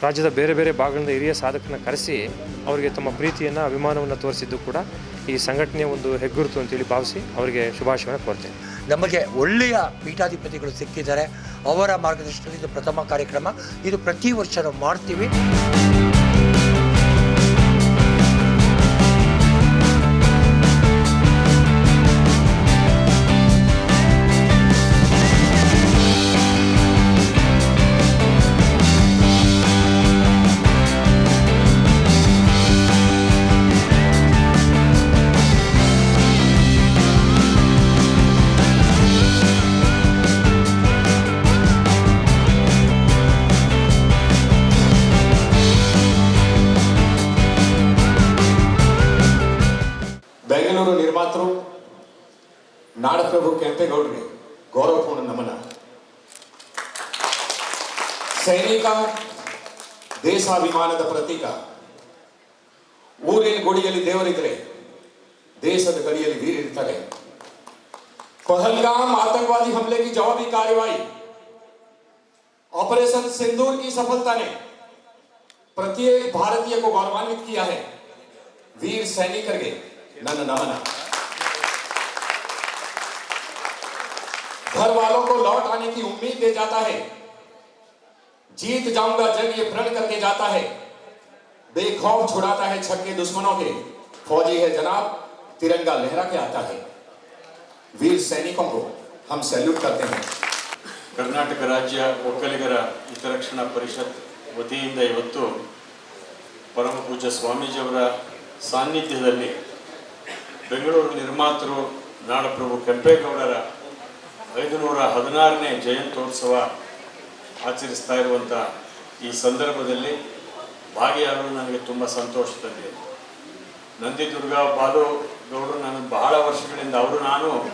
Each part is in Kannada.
ರಾಜ್ಯದ ಬೇರೆ ಬೇರೆ ಭಾಗಗಳಿಂದ ಹಿರಿಯ ಸಾಧಕನ ಕರೆಸಿ ಅವರಿಗೆ ತಮ್ಮ ಪ್ರೀತಿಯನ್ನು, ಅಭಿಮಾನವನ್ನು ತೋರಿಸಿದ್ದು ಕೂಡ ಈ ಸಂಘಟನೆಯ ಒಂದು ಹೆಗ್ಗುರುತು ಅಂತೇಳಿ ಭಾವಿಸಿ ಅವರಿಗೆ ಶುಭಾಶಯವನ್ನು ಕೋರ್ತೇನೆ. ನಮಗೆ ಒಳ್ಳೆಯ ಪೀಠಾಧಿಪತಿಗಳು ಸಿಕ್ಕಿದ್ದಾರೆ. ಅವರ ಮಾರ್ಗದರ್ಶನದಲ್ಲಿ ಇದು ಪ್ರಥಮ ಕಾರ್ಯಕ್ರಮ. ಇದು ಪ್ರತಿ ವರ್ಷ ನಾವು ಮಾಡ್ತೀವಿ. ಬೆಂಗಳೂರು ನಿರ್ಮಾತೃ ನಾಡಪ್ರಭು ಕೆಂಪೇಗೌಡರಿಗೆ ಗೌರವಪೂರ್ಣ ನಮನ ಸೈನಿಕ ದೇಶಾಭಿಮಾನದ ಪ್ರತೀಕ ಊರಿನ ಗುಡಿಯಲ್ಲಿ ದೇವರಿದ್ರೆ ದೇಶದ ಗಡಿಯಲ್ಲಿ ವೀರಿರ್ತಾರೆ पहलगाम आतंकवादी हमले की जवाबी कार्रवाई ऑपरेशन सिंदूर की सफलता ने प्रत्येक भारतीय को गौरवान्वित किया है वीर ना ना ना घर वालों को लौट आने की उम्मीद दे जाता है। जीत जाऊँगा जब ये प्रण करके जाता है। बेखौफ छुड़ाता है छक्के दुश्मनों के। फौजी है जनाब, तिरंगा लहरा के आता है। वीर सैनिकों को हम सैल्यूट करते हैं। कर्नाटक राज्य वक्लीगर ಹಿತರಕ್ಷಣಾ ಪರಿಷತ್ ವತಿಯಿಂದ ಇವತ್ತು ಪರಮ ಪೂಜ್ಯ ಸ್ವಾಮೀಜಿಯವರ ಸಾನ್ನಿಧ್ಯದಲ್ಲಿ ಬೆಂಗಳೂರು ನಿರ್ಮಾತೃ ನಾಡಪ್ರಭು ಕೆಂಪೇಗೌಡರ ಐದುನೂರ ಹದಿನಾರನೇ ಜಯಂತ್ಯೋತ್ಸವ ಆಚರಿಸ್ತಾ ಇರುವಂಥ ಈ ಸಂದರ್ಭದಲ್ಲಿ ಭಾಗಿಯಾಗಲು ನನಗೆ ತುಂಬ ಸಂತೋಷ ತಂದಿದೆ. ನಂದಿದುರ್ಗ ಬಾಲು ಗೌಡರು ನನಗೆ ಬಹಳ ವರ್ಷಗಳಿಂದ ಅವರು ನಾನು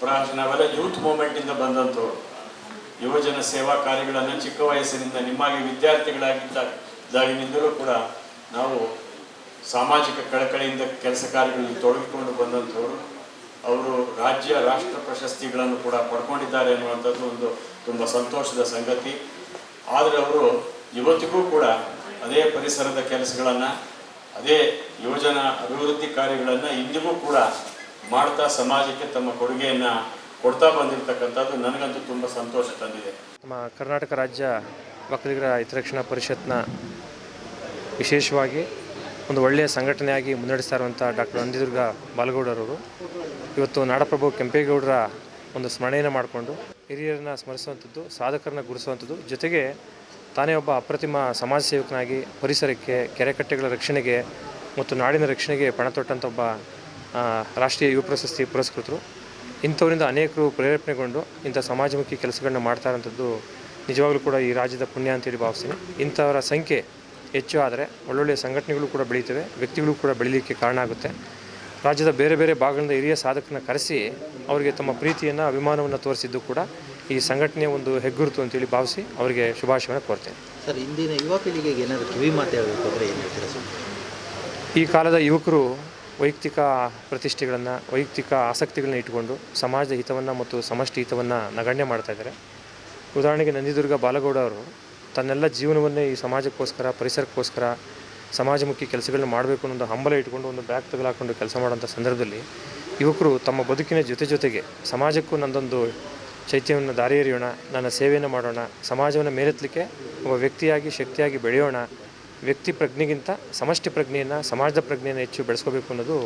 ಪ್ರಾಯ ನಾವೆಲ್ಲ ಯೂತ್ ಮೂಮೆಂಟಿಂದ ಬಂದಂಥವ್ರು ಯುವಜನ ಸೇವಾ ಕಾರ್ಯಗಳನ್ನು ಚಿಕ್ಕ ವಯಸ್ಸಿನಿಂದ ನಿಮ್ಮಾಗಿ ವಿದ್ಯಾರ್ಥಿಗಳಾಗಿದ್ದಾಗಿನಿಂದಲೂ ಕೂಡ ನಾವು ಸಾಮಾಜಿಕ ಕಳಕಳಿಯಿಂದ ಕೆಲಸ ಕಾರ್ಯಗಳಲ್ಲಿ ತೊಡಗಿಕೊಂಡು ಬಂದಂಥವರು, ಅವರು ರಾಜ್ಯ, ರಾಷ್ಟ್ರ ಪ್ರಶಸ್ತಿಗಳನ್ನು ಕೂಡ ಪಡ್ಕೊಂಡಿದ್ದಾರೆ ಅನ್ನುವಂಥದ್ದು ಒಂದು ತುಂಬ ಸಂತೋಷದ ಸಂಗತಿ. ಆದರೆ ಅವರು ಇವತ್ತಿಗೂ ಕೂಡ ಅದೇ ಪರಿಸರದ ಕೆಲಸಗಳನ್ನು, ಅದೇ ಯೋಜನಾ ಅಭಿವೃದ್ಧಿ ಕಾರ್ಯಗಳನ್ನು ಇಂದಿಗೂ ಕೂಡ ಮಾಡ್ತಾ ಸಮಾಜಕ್ಕೆ ತಮ್ಮ ಕೊಡುಗೆಯನ್ನು ಕೊಡ್ತಾ ಬಂದಿರತಕ್ಕಂಥದ್ದು ನನಗಂತೂ ತುಂಬ ಸಂತೋಷ ತಂದಿದೆ. ನಮ್ಮ ಕರ್ನಾಟಕ ರಾಜ್ಯ ಒಕ್ಕಲಿಗರ ಹಿತರಕ್ಷಣಾ ಪರಿಷತ್ನ ವಿಶೇಷವಾಗಿ ಒಂದು ಒಳ್ಳೆಯ ಸಂಘಟನೆಯಾಗಿ ಮುನ್ನಡೆಸ್ತಾ ಇರುವಂಥ ಡಾಕ್ಟರ್ ನಂದಿದುರ್ಗ ಬಾಲಗೌಡರವರು. ಇವತ್ತು ನಾಡಪ್ರಭು ಕೆಂಪೇಗೌಡರ ಒಂದು ಸ್ಮರಣೆಯನ್ನು ಮಾಡಿಕೊಂಡು ಹಿರಿಯರನ್ನ ಸ್ಮರಿಸುವಂಥದ್ದು, ಸಾಧಕರನ್ನ ಗುರುಸುವಂಥದ್ದು ಜೊತೆಗೆ ತಾನೇ ಒಬ್ಬ ಅಪ್ರತಿಮ ಸಮಾಜ ಸೇವಕನಾಗಿ ಪರಿಸರಕ್ಕೆ, ಕೆರೆಕಟ್ಟೆಗಳ ರಕ್ಷಣೆಗೆ ಮತ್ತು ನಾಡಿನ ರಕ್ಷಣೆಗೆ ಪಣ ತೊಟ್ಟಂಥ ಒಬ್ಬ ರಾಷ್ಟ್ರೀಯ ಯುವ ಪ್ರಶಸ್ತಿ ಪುರಸ್ಕೃತರು. ಇಂಥವರಿಂದ ಅನೇಕರು ಪ್ರೇರೇಪಣೆಗೊಂಡು ಇಂಥ ಸಮಾಜಮುಖಿ ಕೆಲಸಗಳನ್ನ ಮಾಡ್ತಾ ಇರೋಂಥದ್ದು ನಿಜವಾಗ್ಲೂ ಕೂಡ ಈ ರಾಜ್ಯದ ಪುಣ್ಯ ಅಂತೇಳಿ ಭಾವಿಸ್ತೀನಿ. ಇಂಥವರ ಸಂಖ್ಯೆ ಹೆಚ್ಚು ಆದರೆ ಒಳ್ಳೊಳ್ಳೆಯ ಸಂಘಟನೆಗಳು ಕೂಡ ಬೆಳೀತವೆ ವ್ಯಕ್ತಿಗಳು ಕೂಡ ಬೆಳೀಲಿಕ್ಕೆ ಕಾರಣ ಆಗುತ್ತೆ. ರಾಜ್ಯದ ಬೇರೆ ಬೇರೆ ಭಾಗಗಳಿಂದ ಹಿರಿಯ ಸಾಧಕರನ್ನ ಕರೆಸಿ ಅವರಿಗೆ ತಮ್ಮ ಪ್ರೀತಿಯನ್ನು ಅಭಿಮಾನವನ್ನು ತೋರಿಸಿದ್ದು ಕೂಡ ಈ ಸಂಘಟನೆಯ ಒಂದು ಹೆಗ್ಗುರುತು ಅಂತೇಳಿ ಭಾವಿಸಿ ಅವರಿಗೆ ಶುಭಾಶಯವನ್ನು ಕೋರ್ತೇನೆ. ಸರ್ ಇಂದಿನ ಯುವ ಪೀಳಿಗೆಗೆ ಏನಾದರೂ ಕಿವಿ ಮಾತು ಹೇಳಬೇಕು ಅಂದರೆ ಏನು ಹೇಳ್ತೀರಾ ಸರ್? ಈ ಕಾಲದ ಯುವಕರು ವೈಯಕ್ತಿಕ ಪ್ರತಿಷ್ಠೆಗಳನ್ನು ವೈಯಕ್ತಿಕ ಆಸಕ್ತಿಗಳನ್ನ ಇಟ್ಟುಕೊಂಡು ಸಮಾಜದ ಹಿತವನ್ನು ಮತ್ತು ಸಮಷ್ಟಿ ಹಿತವನ್ನು ನಗಣ್ಯ ಮಾಡ್ತಾ ಇದ್ದಾರೆ. ಉದಾಹರಣೆಗೆ ನಂದಿದುರ್ಗ ಬಾಲಗೌಡ ಅವರು ತನ್ನೆಲ್ಲ ಜೀವನವನ್ನೇ ಈ ಸಮಾಜಕ್ಕೋಸ್ಕರ, ಪರಿಸರಕ್ಕೋಸ್ಕರ, ಸಮಾಜಮುಖಿ ಕೆಲಸಗಳನ್ನ ಮಾಡಬೇಕು ಅನ್ನೋ ಹಂಬಲ ಇಟ್ಕೊಂಡು ಒಂದು ಬ್ಯಾಗ್ ತಗಲಾಕೊಂಡು ಕೆಲಸ ಮಾಡೋಂಥ ಸಂದರ್ಭದಲ್ಲಿ ಯುವಕರು ತಮ್ಮ ಬದುಕಿನ ಜೊತೆ ಜೊತೆಗೆ ಸಮಾಜಕ್ಕೂ ನಂದೊಂದು ಚೈತ್ಯವನ್ನು ದಾರಿ ಎರೆಯೋಣ, ನನ್ನ ಸೇವೆಯನ್ನು ಮಾಡೋಣ, ಸಮಾಜವನ್ನು ಮೇಲೆತ್ತಲಿಕ್ಕೆ ಒಬ್ಬ ವ್ಯಕ್ತಿಯಾಗಿ, ಶಕ್ತಿಯಾಗಿ ಬೆಳೆಯೋಣ, ವ್ಯಕ್ತಿ ಪ್ರಜ್ಞೆಗಿಂತ ಸಮಷ್ಟಿ ಪ್ರಜ್ಞೆಯನ್ನು, ಸಮಾಜದ ಪ್ರಜ್ಞೆಯನ್ನು ಹೆಚ್ಚು ಬೆಳೆಸ್ಕೋಬೇಕು ಅನ್ನೋದು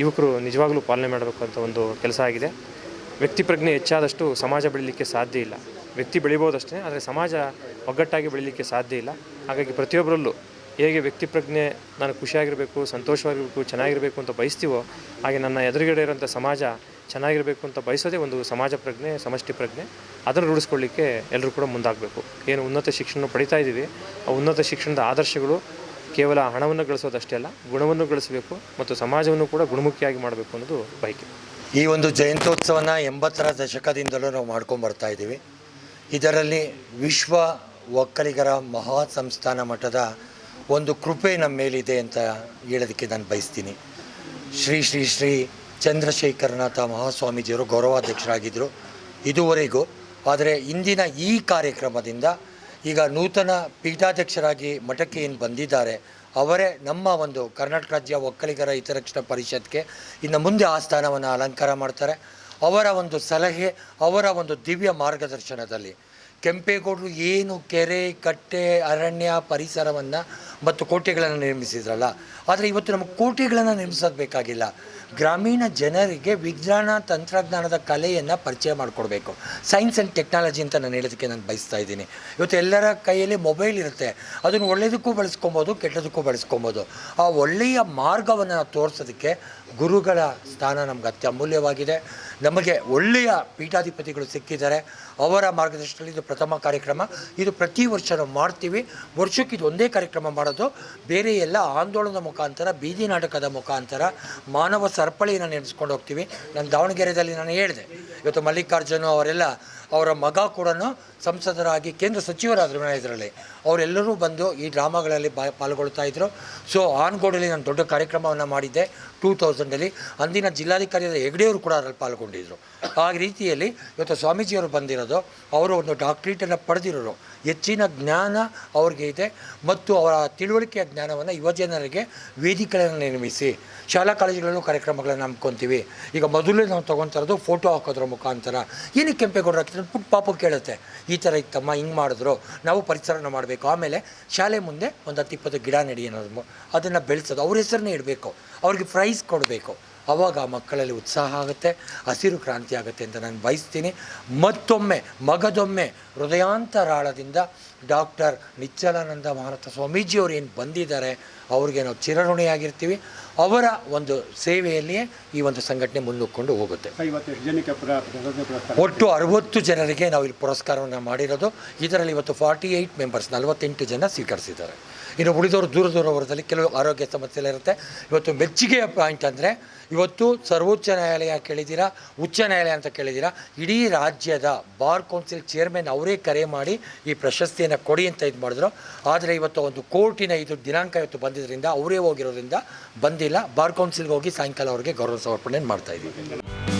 ಯುವಕರು ನಿಜವಾಗಲೂ ಪಾಲನೆ ಮಾಡಬೇಕು ಅಂತ ಒಂದು ಕೆಲಸ ಆಗಿದೆ. ವ್ಯಕ್ತಿ ಪ್ರಜ್ಞೆ ಹೆಚ್ಚಾದಷ್ಟು ಸಮಾಜ ಬೆಳೀಲಿಕ್ಕೆ ಸಾಧ್ಯ ಇಲ್ಲ. ವ್ಯಕ್ತಿ ಬೆಳಿಬೋದಷ್ಟೇ, ಆದರೆ ಸಮಾಜ ಒಗ್ಗಟ್ಟಾಗಿ ಬೆಳೀಲಿಕ್ಕೆ ಸಾಧ್ಯ ಇಲ್ಲ. ಹಾಗಾಗಿ ಪ್ರತಿಯೊಬ್ಬರಲ್ಲೂ ಹೇಗೆ ವ್ಯಕ್ತಿ ಪ್ರಜ್ಞೆ ನಾನು ಖುಷಿಯಾಗಿರಬೇಕು, ಸಂತೋಷವಾಗಿರಬೇಕು, ಚೆನ್ನಾಗಿರಬೇಕು ಅಂತ ಬಯಸ್ತೀವೋ, ಹಾಗೆ ನನ್ನ ಎದುರುಗಡೆ ಇರೋಂಥ ಸಮಾಜ ಚೆನ್ನಾಗಿರಬೇಕು ಅಂತ ಬಯಸೋದೇ ಒಂದು ಸಮಾಜ ಪ್ರಜ್ಞೆ, ಸಮಷ್ಟಿ ಪ್ರಜ್ಞೆ. ಅದನ್ನು ರೂಢಿಸ್ಕೊಳ್ಳಿಕ್ಕೆ ಎಲ್ಲರೂ ಕೂಡ ಮುಂದಾಗಬೇಕು. ಏನು ಉನ್ನತ ಶಿಕ್ಷಣ ಪಡಿತಾ ಇದ್ದೀವಿ, ಆ ಉನ್ನತ ಶಿಕ್ಷಣದ ಆದರ್ಶಗಳು ಕೇವಲ ಹಣವನ್ನು ಗಳಿಸೋದಷ್ಟೇ ಅಲ್ಲ, ಗುಣವನ್ನು ಗಳಿಸಬೇಕು ಮತ್ತು ಸಮಾಜವನ್ನು ಕೂಡ ಗುಣಮುಖಿಯಾಗಿ ಮಾಡಬೇಕು ಅನ್ನೋದು ಬಯಕೆ. ಈ ಒಂದು ಜಯಂತ್ಯೋತ್ಸವನ ಎಂಬತ್ತರ ದಶಕದಿಂದಲೂ ನಾವು ಮಾಡ್ಕೊಂಡು ಬರ್ತಾ ಇದ್ದೀವಿ. ಇದರಲ್ಲಿ ವಿಶ್ವ ಒಕ್ಕಲಿಗರ ಮಹಾ ಸಂಸ್ಥಾನ ಮಠದ ಒಂದು ಕೃಪೆ ನಮ್ಮ ಮೇಲಿದೆ ಅಂತ ಹೇಳೋದಕ್ಕೆ ನಾನು ಬಯಸ್ತೀನಿ. ಶ್ರೀ ಶ್ರೀ ಶ್ರೀ ಚಂದ್ರಶೇಖರನಾಥ ಮಹಾಸ್ವಾಮೀಜಿಯವರು ಗೌರವಾಧ್ಯಕ್ಷರಾಗಿದ್ದರು ಇದುವರೆಗೂ. ಆದರೆ ಇಂದಿನ ಈ ಕಾರ್ಯಕ್ರಮದಿಂದ ಈಗ ನೂತನ ಪೀಠಾಧ್ಯಕ್ಷರಾಗಿ ಮಠಕ್ಕೆ ಏನು ಬಂದಿದ್ದಾರೆ, ಅವರೇ ನಮ್ಮ ಒಂದು ಕರ್ನಾಟಕ ರಾಜ್ಯ ಒಕ್ಕಲಿಗರ ಹಿತರಕ್ಷಣಾ ಪರಿಷತ್ಗೆ ಇನ್ನು ಮುಂದೆ ಆ ಸ್ಥಾನವನ್ನು ಅಲಂಕಾರ ಮಾಡ್ತಾರೆ. ಅವರ ಒಂದು ಸಲಹೆ ಅವರ ಒಂದು ದಿವ್ಯ ಮಾರ್ಗದರ್ಶನದಲ್ಲಿ. ಕೆಂಪೇಗೌಡರು ಏನು ಕೆರೆ, ಕಟ್ಟೆ, ಅರಣ್ಯ ಪರಿಸರವನ್ನು ಮತ್ತು ಕೋಟೆಗಳನ್ನು ನಿರ್ಮಿಸಿದ್ರಲ್ಲ, ಆದರೆ ಇವತ್ತು ನಮಗೆ ಕೋಟೆಗಳನ್ನು ನಿರ್ಮಿಸೋದು ಬೇಕಾಗಿಲ್ಲ ಗ್ರಾಮೀಣ ಜನರಿಗೆ ವಿಜ್ಞಾನ ತಂತ್ರಜ್ಞಾನದ ಕಲೆಯನ್ನು ಪರಿಚಯ ಮಾಡಿಕೊಡ್ಬೇಕು. ಸೈನ್ಸ್ ಆ್ಯಂಡ್ ಟೆಕ್ನಾಲಜಿ ಅಂತ ನಾನು ಹೇಳೋದಕ್ಕೆ ನಾನು ಬಯಸ್ತಾ ಇದ್ದೀನಿ. ಇವತ್ತು ಎಲ್ಲರ ಕೈಯಲ್ಲಿ ಮೊಬೈಲ್ ಇರುತ್ತೆ. ಅದನ್ನು ಒಳ್ಳೆಯದಕ್ಕೂ ಬಳಸ್ಕೊಬೋದು, ಕೆಟ್ಟದಕ್ಕೂ ಬಳಸ್ಕೊಬೋದು. ಆ ಒಳ್ಳೆಯ ಮಾರ್ಗವನ್ನು ತೋರಿಸೋದಕ್ಕೆ ಗುರುಗಳ ಸ್ಥಾನ ನಮ್ಗೆ ಅತ್ಯಮೂಲ್ಯವಾಗಿದೆ. ನಮಗೆ ಒಳ್ಳೆಯ ಪೀಠಾಧಿಪತಿಗಳು ಸಿಕ್ಕಿದ್ದಾರೆ. ಅವರ ಮಾರ್ಗದರ್ಶನದಲ್ಲಿ ಇದು ಪ್ರಥಮ ಕಾರ್ಯಕ್ರಮ. ಇದು ಪ್ರತಿ ವರ್ಷ ನಾವು ಮಾಡ್ತೀವಿ. ವರ್ಷಕ್ಕೆ ಇದು ಒಂದೇ ಕಾರ್ಯಕ್ರಮ ಮಾಡೋದು. ಬೇರೆ ಎಲ್ಲ ಆಂದೋಲನದ ಮುಖಾಂತರ, ಬೀದಿ ನಾಟಕದ ಮುಖಾಂತರ ಮಾನವ ಸರಪಳಿಯನ್ನು ನೆನೆಸ್ಕೊಂಡು ಹೋಗ್ತೀವಿ. ನಾನು ದಾವಣಗೆರೆಯಲ್ಲಿ ನಾನು ಹೇಳಿದೆ. ಇವತ್ತು ಮಲ್ಲಿಕಾರ್ಜುನ ಅವರೆಲ್ಲ ಅವರ ಮಗ ಕೂಡ ಸಂಸದರಾಗಿ ಕೇಂದ್ರ ಸಚಿವರಾದರು ಇದರಲ್ಲಿ. ಅವರೆಲ್ಲರೂ ಬಂದು ಈ ಡ್ರಾಮಾಗಳಲ್ಲಿ ಬಾ, ಪಾಲ್ಗೊಳ್ತಾ ಇದ್ದರು ಸೊ ಆನ್ಗೋಡಲ್ಲಿ ನಾನು ದೊಡ್ಡ ಕಾರ್ಯಕ್ರಮವನ್ನು ಮಾಡಿದ್ದೆ. ಟೂ ತೌಸಂಡಲ್ಲಿ ಅಂದಿನ ಜಿಲ್ಲಾಧಿಕಾರಿಯಾದ ಹೆಗ್ಡೆಯವರು ಕೂಡ ಅದರಲ್ಲಿ ಪಾಲ್ಗೊಂಡಿದ್ದರು ಆ ರೀತಿಯಲ್ಲಿ ಇವತ್ತು ಸ್ವಾಮೀಜಿಯವರು ಬಂದಿರೋದು, ಅವರು ಒಂದು ಡಾಕ್ಟ್ರೇಟನ್ನು ಪಡೆದಿರೋರು. ಹೆಚ್ಚಿನ ಜ್ಞಾನ ಅವ್ರಿಗೆ ಇದೆ ಮತ್ತು ಅವರ ತಿಳುವಳಿಕೆಯ ಜ್ಞಾನವನ್ನು ಯುವಜನರಿಗೆ ವೇದಿಕೆಗಳನ್ನು ನಿರ್ಮಿಸಿ, ಶಾಲಾ ಕಾಲೇಜುಗಳಲ್ಲೂ ಕಾರ್ಯಕ್ರಮಗಳನ್ನು ಹಮ್ಮಿಕೊಂತೀವಿ. ಈಗ ಮೊದಲೇ ನಾವು ತೊಗೊತಾರದು ಫೋಟೋ ಹಾಕೋದ್ರ ಮುಖಾಂತರ. ಏನಕ್ಕೆ ಕೆಂಪೇಗೌಡರು ಹಾಕಿದ್ರೆ? ಪುಟ್ಟ ಪಾಪ ಕೇಳುತ್ತೆ. ಈ ಥರ ಇತ್ತಮ್ಮ, ಹಿಂಗೆ ಮಾಡಿದ್ರು. ನಾವು ಪರಿಸರನ ಮಾಡಬೇಕು. ಆಮೇಲೆ ಶಾಲೆ ಮುಂದೆ ಒಂದು ಹತ್ತು ಇಪ್ಪತ್ತು ಗಿಡ ನೆಡಿ ಅನ್ನೋದು ಅದನ್ನು ಬೆಳೆಸೋದು. ಅವ್ರ ಹೆಸರನ್ನೇ ಇಡಬೇಕು. ಅವ್ರಿಗೆ ಪ್ರೈಸ್ ಕೊಡಬೇಕು. ಆವಾಗ ಆ ಮಕ್ಕಳಲ್ಲಿ ಉತ್ಸಾಹ ಆಗುತ್ತೆ, ಹಸಿರು ಕ್ರಾಂತಿ ಆಗುತ್ತೆ ಅಂತ ನಾನು ಬಯಸ್ತೀನಿ. ಮತ್ತೊಮ್ಮೆ, ಮಗದೊಮ್ಮೆ ಹೃದಯಾಂತರಾಳದಿಂದ ಡಾಕ್ಟರ್ ನಿಚ್ಚಲಾನಂದ ಮಹಾರಥ ಸ್ವಾಮೀಜಿಯವರು ಏನು ಬಂದಿದ್ದಾರೆ ಅವ್ರಿಗೆ ನಾವು ಚಿರಋಣಿಯಾಗಿರ್ತೀವಿ. ಅವರ ಒಂದು ಸೇವೆಯಲ್ಲಿಯೇ ಈ ಒಂದು ಸಂಘಟನೆ ಮುನ್ನುಗ್ಕೊಂಡು ಹೋಗುತ್ತೆ. ಒಟ್ಟು ಅರವತ್ತು ಜನರಿಗೆ ನಾವು ಇಲ್ಲಿ ಪುರಸ್ಕಾರವನ್ನು ಮಾಡಿರೋದು. ಇದರಲ್ಲಿ ಇವತ್ತು ಫಾರ್ಟಿ ಏಯ್ಟ್ ಮೆಂಬರ್ಸ್ ನಲವತ್ತೆಂಟು ಜನ ಸ್ವೀಕರಿಸಿದ್ದಾರೆ. ಇನ್ನು ಉಳಿದವರು ದೂರ ದೂರ ವರದಲ್ಲಿ ಕೆಲವು ಆರೋಗ್ಯ ಸಮಸ್ಯೆಗಳಿರುತ್ತೆ ಇವತ್ತು ಮೆಚ್ಚುಗೆಯ ಪಾಯಿಂಟ್ ಅಂದರೆ ಇವತ್ತು ಸರ್ವೋಚ್ಚ ನ್ಯಾಯಾಲಯ ಕೇಳಿದ್ದೀರಾ ಉಚ್ಚ ನ್ಯಾಯಾಲಯ ಅಂತ ಕೇಳಿದ್ದೀರಾ ಇಡೀ ರಾಜ್ಯದ ಬಾರ್ ಕೌನ್ಸಿಲ್ ಚೇರ್ಮನ್ ಅವರೇ ಕರೆ ಮಾಡಿ ಈ ಪ್ರಶಸ್ತಿಯನ್ನು ಕೊಡಿ ಅಂತ ಇದು ಮಾಡಿದ್ರು. ಆದರೆ ಇವತ್ತು ಒಂದು ಕೋರ್ಟಿನ ಇದು ದಿನಾಂಕ ಇವತ್ತು ಬಂದಿದ್ದರಿಂದ ಅವರೇ ಹೋಗಿರೋದ್ರಿಂದ ಬಂದಿಲ್ಲ. ಬಾರ್ ಕೌನ್ಸಿಲ್ಗೆ ಹೋಗಿ ಸಾಯಂಕಾಲ ಅವರಿಗೆ ಗೌರವ ಸಮರ್ಪಣೆ ಮಾಡ್ತಾ ಇದ್ದೀವಿ.